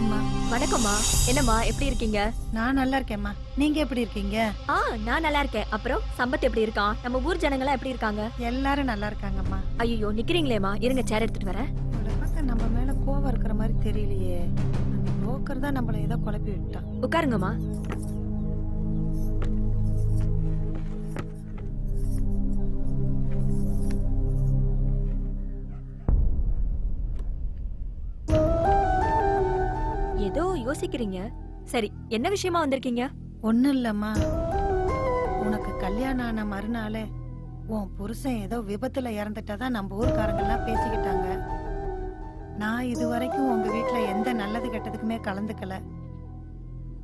வணக்கம்மா வணக்கம்மா. என்னம்மா எப்படி இருக்கீங்க? நான் நல்லா இருக்கேம்மா. நீங்க எப்படி இருக்கீங்க? ஆ நான் நல்லா இருக்கேன். அப்புறம் சம்பத் எப்படி இருக்கான்? நம்ம ஊர் ஜனங்களாம் எப்படி இருக்காங்க? எல்லாரும் நல்லா இருக்காங்கம்மா. ஐயோ நிக்கிறீங்களேம்மா. இருங்க சேர் எடுத்துட்டு வரேன். உங்களை பார்த்தா நம்ம மேல கோவம் இருக்கிற மாதிரி தெரியலையே. அந்த புரோக்கர் தான் நம்மள ஏதோ குழப்பி விட்டான். உட்காருங்கம்மா. யோசிக்கிறீங்க? சரி என்ன விஷயமா வந்திருக்கீங்க? ஒண்ணும் இல்லம்மா. உனக்கு கல்யாணம் ஆன மறுநாளே உன் புருஷன் ஏதோ விபத்துல இறந்துட்டதா நம்ம ஊர்க்காரங்க எல்லாம் பேசிக்கிட்டாங்க. நான் இது வரைக்கும் உங்க வீட்ல எந்த நல்லது கெட்டதுக்குமே கலந்துக்கல.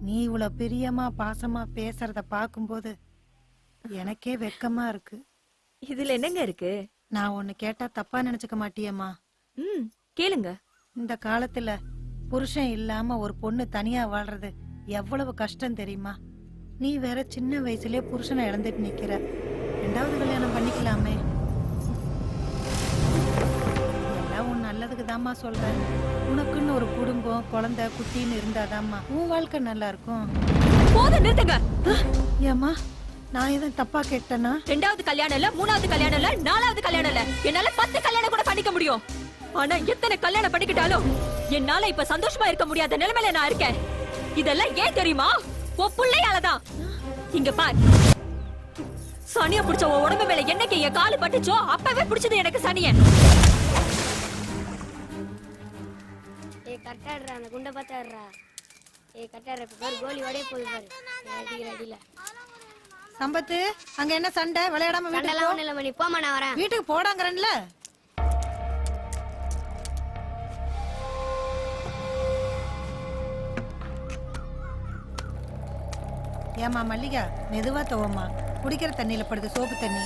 நீ இவ்வளவு பிரியமா பாசமா பேசுறத பாக்கும்போது எனக்கே வெக்கமா இருக்கு. இதுல என்னங்க இருக்கு? நான் ஒன்னு கேட்டா தப்பா நினைச்சுக்க மாட்டியேம்மா. ம் கேளுங்க. இந்த காலத்துல புருஷன் இல்லாம ஒரு பொண்ணு தனியா வாழ்றது எவ்வளவு கஷ்டம் தெரியுமா? நீ வேற சின்ன வயசுலயே புருஷனை இழந்துட்டு நிக்கிற. ரெண்டாவது கல்யாணம் பண்ணிக்கலாமே. எல்லாம் உன் நல்லதுக்கு தாம்மா சொல்றேன் உனக்குன்னு ஒரு குடும்பம் குழந்தை குட்டின்னு இருந்தாதாம்மா உன் வாழ்க்கை நல்லா இருக்கும். போதும் நிறுத்துங்க. ஏம்மா நான் எதுவும் தப்பா கேட்டேனா? ரெண்டாவது கல்யாணம் இல்ல மூணாவது கல்யாணம் இல்ல நாலாவது கல்யாணம் இல்ல. என்னால பத்து கல்யாணம் கூட பண்ணிக்க முடியும். ஆனா எத்தனை கல்யாணம் பண்ணிக்கிட்டாலும் என்னால இப்ப சந்தோஷமா இருக்க முடியாத நிலைமையில நான் இருக்கேன். இதெல்லாம் ஏன் தெரியுமா? உன் புள்ளையாலதான். இங்க பார். சனிய புடிச்ச உன் உடம்பு மேல என்னைக்கு என் காலு பட்டுச்சோ அப்பவே பிடிச்சது எனக்கு சனிய. ஏய் கரெக்டாடுறா அந்த குண்டை பார்த்தாடுறா ஏய் இப்போ பாரு கோலி ஓடே போகுது பாரு. அடிக்கிற அடியில சம்பத்து அங்க என்ன சண்டை? விளையாடாம வீட்டுக்கு சண்டெல்லாம் போ. ஒன்றும் இல்லை மணி போமா நான் வரேன். வீட்டுக்கு போடாங்கறேன்ல. ஏமா மல்லிகா? மெதுவா துவம்மா. குடிக்கிற தண்ணியில படுது சோப்பு தண்ணி.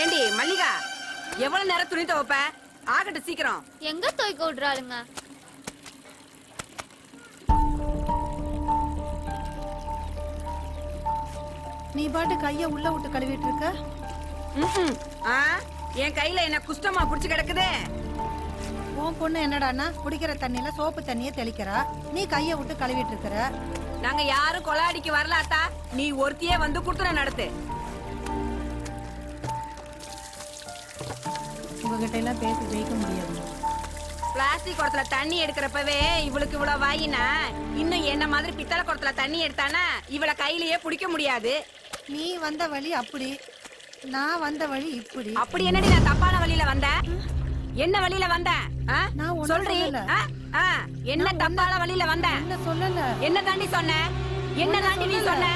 ஏண்டி மல்லிகா எவ்வளவு நேரம் துணி துவைப்ப? ஆகட்டும் சீக்கிரம். எங்க துவைக்க விட்றாளுங்க? நீ பாட்டு கைய உள்ள விட்டு கழுவிட்டு இருக்க. ஆ? என் கையில என்ன குஷ்டமா புடிச்சு கிடக்குதே? உன் பொண்ணு என்னடான்னா குடிக்கிற தண்ணியில சோப்பு தண்ணிய தெளிக்கிறா. நீ கைய விட்டு கழுவிட்டு இருக்கிற. நாங்க யாரும் கொலாடிக்கு வரலாத்தா நீ ஒருத்தியே வந்து குடுத்துற நடத்து. உங்ககிட்ட எல்லாம் பேசி ஜெயிக்க முடியாது. பிளாஸ்டிக் குடத்துல தண்ணி எடுக்கிறப்பவே இவளுக்கு இவ்வளவு வாயினா. இன்னும் என்ன மாதிரி பித்தளை குடத்துல தண்ணி எடுத்தானா இவள கையிலேயே பிடிக்க முடியாது. நீ வந்த வழி அப்படி நான் வந்த வழி இப்படி. அப்படி என்னடி நான் தப்பான வழியில வந்தேன்? என்ன வழியில வந்தேன்? நான் ஒண்ணும் என்ன தப்பான வழியில வந்தேன் என்ன சொல்லல. என்ன தாண்டி சொன்ன? என்ன தாண்டி நீ சொன்ன?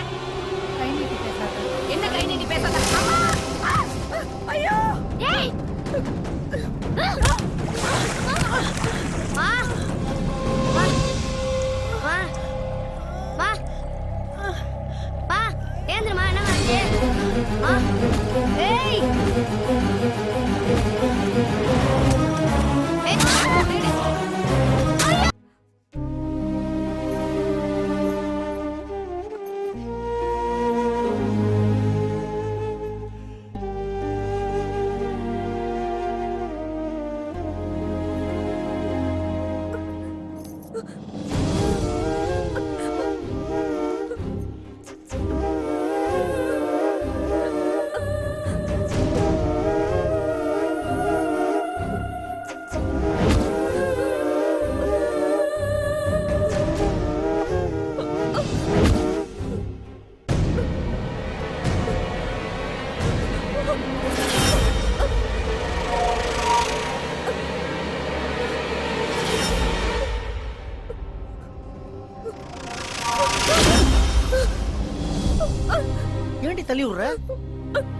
ஏன்டி தள்ளி விடுற?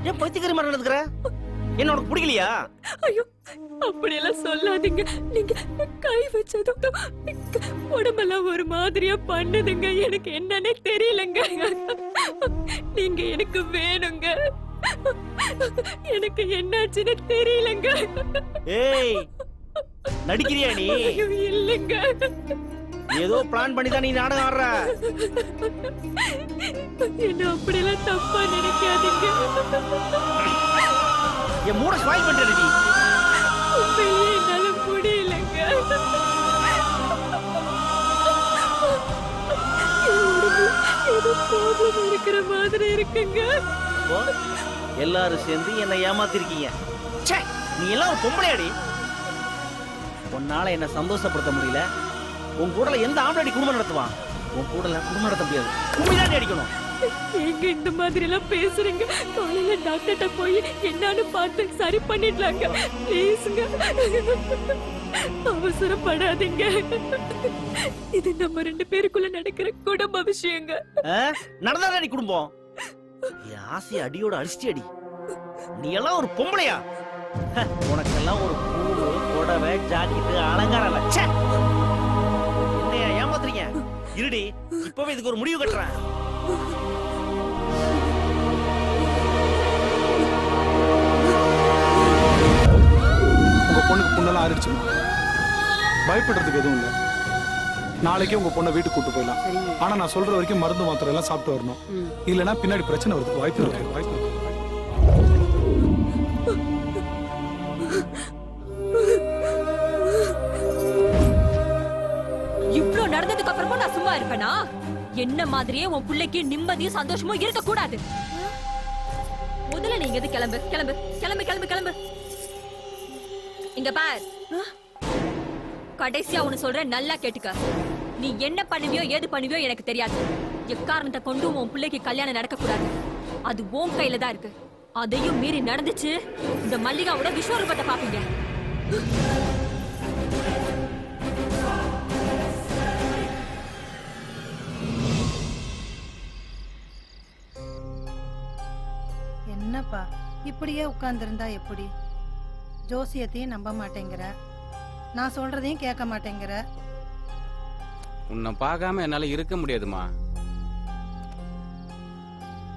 ஏன் பைத்தியக்காரி மாதிரி நடந்துக்கிற? என்ன உனக்கு பிடிக்கலையா? ஐயோ அப்படியெல்லாம் சொல்லாதீங்க. நீங்க கை வச்சதும் உடம்பெல்லாம் ஒரு மாதிரியா பண்ணுதுங்க. எனக்கு என்னன்னே தெரியலங்க. நீங்க எனக்கு வேணுங்க. எனக்கு என்னாச்சுன்னு தெரியலங்க. ஏய் நடிக்கிறியா நீ? இல்லைங்க. ஏதோ பிளான் பண்ணி தான் நீ நாடகம் ஆடுற. என்ன அப்படிலாம் தப்பா நினைக்காதீங்க. என் மூட ஸ்பாயில் பண்ற நீ. உண்மையிலே என்னால முடியலங்க. இருக்கிற மாதிரி இருக்குங்க. எல்லாரும் சேர்ந்து என்ன ஏமாத்திருக்கீங்க. நீ எல்லாம் ஒரு பொம்பளையாடி. உன்னால என்ன சந்தோஷப்படுத்த முடியல. உன் கூடல எந்த ஆம்பளை குடும்பம் நடத்துவான்? உன் கூடல குடும்பம் நடத்த முடியாது. கும்மிதாண்டி அடிக்கணும். எங்க இந்த மாதிரி எல்லாம் பேசுறீங்க. காலையில டாக்டர்கிட்ட போய் என்னன்னு பார்த்து சரி பண்ணிடலாங்க. ப்ளீஸ்ங்க அவசரப்படாதீங்க. இது நம்ம ரெண்டு பேருக்குள்ள நடக்கிற குடும்ப விஷயங்க. ஆ? நடந்தாதாடி குடும்பம். ஆசையை அடியோட அடிச்சிட்டி அடி நீ எல்லாம் ஒரு பொம்பளையா? உனக்கெல்லாம் ஒரு பூவு புடவை ஜாக்கெட்டு அலங்காரம் இருடி இப்பவே இதுக்கு ஒரு முடிவு கட்டுறேன். உங்க பொண்ணுக்கு புண்ணெல்லாம் ஆறிடுச்சுமா பயப்படுறதுக்கு எதுவும் இல்லை. நாளைக்கே உங்க பொண்ணை வீட்டுக்கு கூட்டு போயிடலாம். ஆனா நான் சொல்ற வரைக்கும் மருந்து மாத்திரை எல்லாம் சாப்பிட்டு வரணும். இல்லைன்னா பின்னாடி பிரச்சனை வருது. வாய்ப்பு இருக்கு. வாய்ப்பு இருக்கு. இவ்ளோ நடந்ததுக்கு அப்புறமும் நான் சும்மா இருப்பேனா? என்ன மாதிரியே உன் பிள்ளைக்கு நிம்மதியும் சந்தோஷமும் இருக்க கூடாது முதல்ல நீங்க இது கிளம்பு கிளம்பு கிளம்பு கிளம்பு கிளம்பு. இங்க பார். கடைசியா ஒண்ணு சொல்றேன் நல்லா கேட்டுக்க. நீ என்ன பண்ணுவியோ ஏது பண்ணுவியோ எனக்கு தெரியாது. எக்காரணத்தை கொண்டு உன் பிள்ளைக்கு கல்யாணம் நடக்க கூடாது அது உன் கையில தான் இருக்கு. அதையும் மீறி நடந்துச்சு. இந்த மல்லிகாவோட விஸ்வரூபத்தை பாப்பீங்க இப்படியே உட்கார்ந்திருந்தா எப்படி? ஜோசியத்தையும் நம்ப மாட்டேங்கிற. நான் சொல்றதையும் கேட்க மாட்டேங்கிற. உன்னை பார்க்காம என்னால இருக்க முடியாதுமா.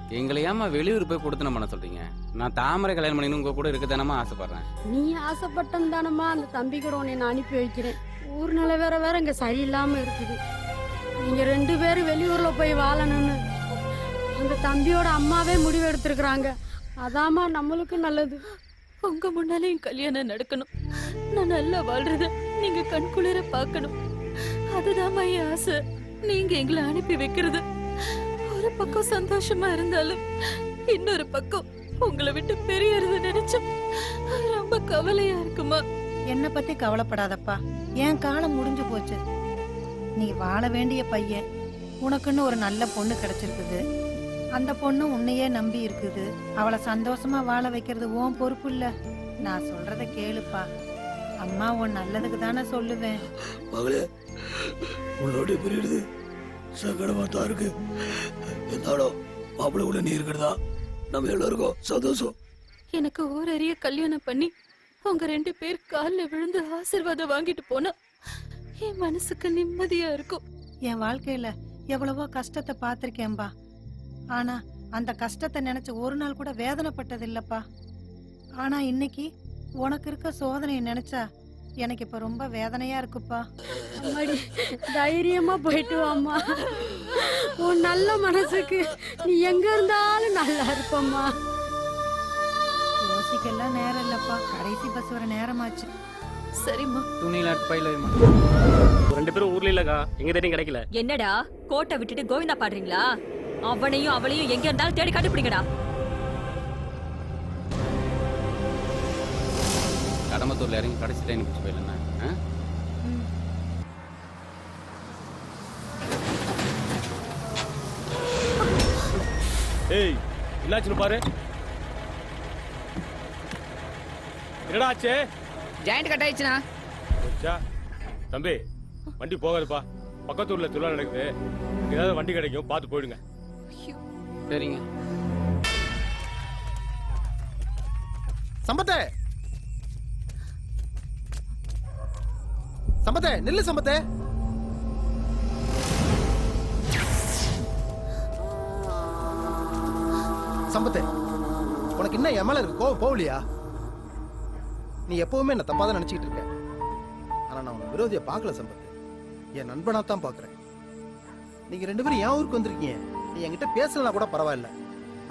எங்களை ஏமா வெளியூர் போய் கொடுத்து பண்ண சொல்றீங்க? நான் தாமரை கல்யாணம் பண்ணி உங்க கூட இருக்க ஆசைப்படுறேன். நீ ஆசைப்பட்டம் தானம்மா அந்த தம்பி கூட உன்னை நான் அனுப்பி வைக்கிறேன். ஊர் நிலை வேற வேற இங்க சரியில்லாம இருக்குது. நீங்க ரெண்டு பேரும் வெளியூர்ல போய் வாழணும்னு. அந்த தம்பியோட அம்மாவே முடிவு எடுத்திருக்கிறாங்க. அதாம்மா நம்மளுக்கு நல்லது. உங்க முன்னாலே என் கல்யாணம் நடக்கணும். நான் நல்லா வாழ்றத நீங்க கண்குளிர பார்க்கணும். அதுதான் என் ஆசை. நீங்க எங்களை அனுப்பி வைக்கிறது. ஒரு பக்கம் சந்தோஷமா இருந்தாலும் இன்னொரு பக்கம் உங்களை விட்டு பெரியறது நினைச்சா ரொம்ப கவலையா இருக்குமா? என்னை பத்தி கவலைப்படாதப்பா. என் காலம் முடிஞ்சு போச்சு. நீ வாழ வேண்டிய பையன். உனக்குன்னு ஒரு நல்ல பொண்ணு கிடைச்சிருக்குது. அந்த பொண்ணு உன்னையே நம்பி இருக்குது. அவளை சந்தோஷமா வாழ வைக்கிறது உன் பொறுப்பு இல்ல. நான் சொல்றத கேளுப்பா. அம்மா உன் நல்லதுக்கு தானே சொல்லுவேன். மகளே உன்னோட பிரியுது சங்கடமா தான் இருக்கு. இருந்தாலும் மாப்பிள்ளை கூட நீ இருக்கிறதா? நம்ம எல்லாருக்கும் சந்தோஷம். எனக்கு ஓரறிய கல்யாணம் பண்ணி உங்க ரெண்டு பேர் காலில் விழுந்து ஆசீர்வாதம் வாங்கிட்டு போனா என் மனசுக்கு நிம்மதியா இருக்கும். என் வாழ்க்கையில எவ்வளவோ கஷ்டத்தை பார்த்திருக்கேன்பா. ஆனா அந்த கஷ்டத்தை நினைச்சு ஒரு நாள் கூட வேதனைப்பட்டது இல்லப்பா ஆனா இன்னைக்கு உனக்கு இருக்க சோதனையை நினைச்சா எனக்கு இப்ப ரொம்ப வேதனையா இருக்குப்பா. அம்மாடி தைரியமா போயிட்டு வாம்மா. உன் நல்ல மனசுக்கு நீ எங்க இருந்தாலும் நல்லா இருப்பம்மா. யோசிக்கெல்லாம் நேரம் இல்லப்பா. கடைசி பஸ் வர நேரமாச்சு. சரிம்மா. துணியில பையில. ரெண்டு பேரும் ஊர்ல இல்லக்கா. எங்க தேடியும் கிடைக்கல. என்னடா கோட்டை விட்டுட்டு கோவிந்தா பாடுறீங்களா? அவனையும் அவளையும் எங்க இருந்தாலும் தேடி கண்டுபிடிங்கடா. கடம்பத்தூர்ல இறங்கி கடைசி ட்ரெயின் பிடிச்சி போயிடலாம் ஏய் என்னாச்சுன்னு பாரு. என்னடா ஆச்சு? ஜாயிண்ட் கட் ஆயிடுச்சுனா போச்சா? தம்பி வண்டி போகாதுப்பா. பக்கத்து ஊர்ல திருவிழா நடக்குது. ஏதாவது வண்டி கிடைக்கும் பார்த்து போயிடுங்க. சரிங்க. சம்பத்தே! சம்பத்தே நில்லு சம்பத்தே! சம்பத்தே உனக்கு என்ன என் மேல இருக்கு கோவம் போகலையா? நீ எப்பவுமே என்ன தப்பா தான் நினைச்சிட்டு இருக்க. ஆனா நான் உன் விரோதியை பார்க்கல சம்பத் என் நண்பனா தான் பாக்குறேன் நீங்க ரெண்டு பேரும் என் ஊருக்கு வந்திருக்கீங்க. நீ என்கிட்ட பேசலனா கூட பரவாயில்ல.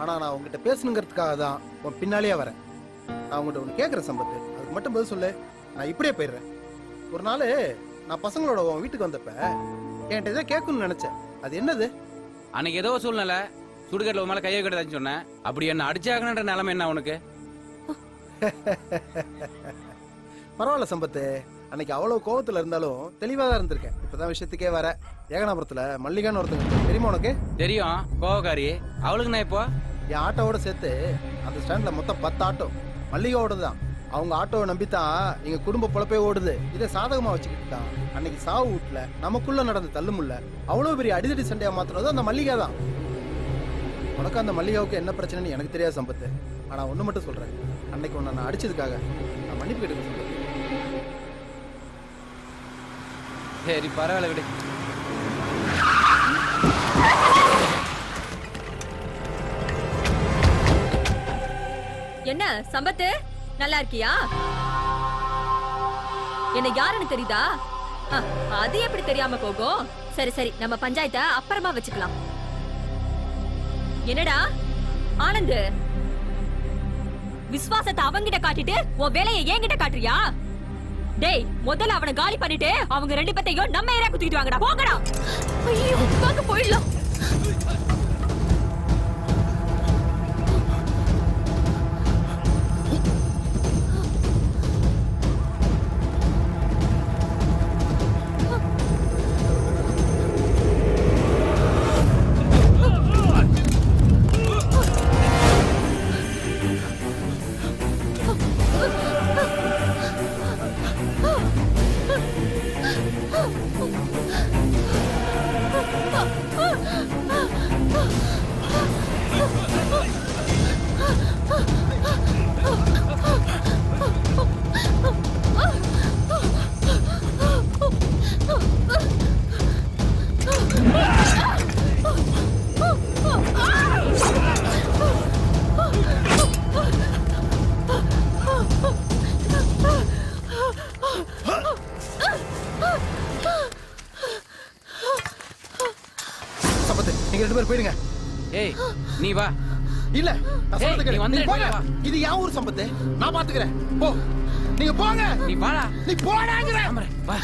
ஆனா நான் உங்ககிட்ட பேசணுங்கிறதுக்காக தான் உன் பின்னாலேயே வரேன். நான் உங்ககிட்ட ஒன்று கேட்குறேன் சம்பத்து. அதுக்கு மட்டும் பதில் சொல்லு. நான் இப்படியே போயிடுறேன். ஒரு நாள் நான் பசங்களோட உன் வீட்டுக்கு வந்தப்ப என்கிட்ட ஏதோ கேட்கணும்னு நினைச்சேன். அது என்னது? அன்னைக்கு ஏதோ சூழ்நிலை சுடுகாட்டில் உன் மேல கையை கட்டதான்னு சொன்னேன். அப்படி என்ன அடிச்சாகணுன்ற நிலைமை என்ன உனக்கு? பரவாயில்ல சம்பத்து. அன்னைக்கு அவ்வளவு கோவத்துல இருந்தாலும் தெளிவா தான் இருந்திருக்கேன். இப்பதான் விஷயத்துக்கே வர. ஏகனாபுரத்துல மல்லிகான்னு ஒருத்தங்க. தெரியுமா உனக்கு? தெரியும். கோவக்காரி. அவளுக்கு நான் இப்போ? என் ஆட்டோவோட சேர்த்து அந்த ஸ்டாண்ட்ல மொத்தம் பத்து ஆட்டோ. மல்லிகாவோட தான். அவங்க ஆட்டோவை நம்பித்தான் எங்க குடும்ப பொழப்பே ஓடுது. இதை சாதகமா வச்சுக்கிட்டு தான் அன்னைக்கு சாவு வீட்டுல நமக்குள்ள நடந்த தள்ளுமுல்ல அவ்வளவு பெரிய அடிதடி சண்டையா மாத்துறது அந்த மல்லிகா தான். உனக்கு அந்த மல்லிகாவுக்கு என்ன பிரச்சனைன்னு எனக்கு தெரியாது சம்பத்து. ஆனா ஒண்ணு மட்டும் சொல்றேன். அன்னைக்கு உன்னை நான் அடிச்சதுக்காக நான் மன்னிப்பு கேட்டுக்க சம்பத்து. சரி பரவாயில்ல விடு. என்ன சம்பத்து? நல்லா இருக்கியா? என்ன யாருன்னு தெரியுதா? அது எப்படி தெரியாம போகும் சரி சரி நம்ம பஞ்சாயத்தை அப்புறமா வச்சுக்கலாம். என்னடா? ஆனந்த் விசுவாசத்தை அவங்கிட்ட காட்டிட்டு உன் வேலையை என்கிட்ட காட்டுறியா? டேய் முதல்ல அவனை காலி பண்ணிட்டு அவங்க ரெண்டு பேத்தையும் நம்ம ஏரியா குத்திக்கிட்டு வாங்கடா. போங்கடா. ஐயோ வாங்க போயிடலாம். போயிடுங்க ஏய் நீ வா. இல்ல நான் ஏய், சொல்றத நீ கேளு. வந்து நீ போங்க. வா. இது என் ஊர் சம்பத்து நான் பாத்துக்கிறேன். போ. நீங்க போங்க. நீ வாடா. நீ போடாங்கிற வா.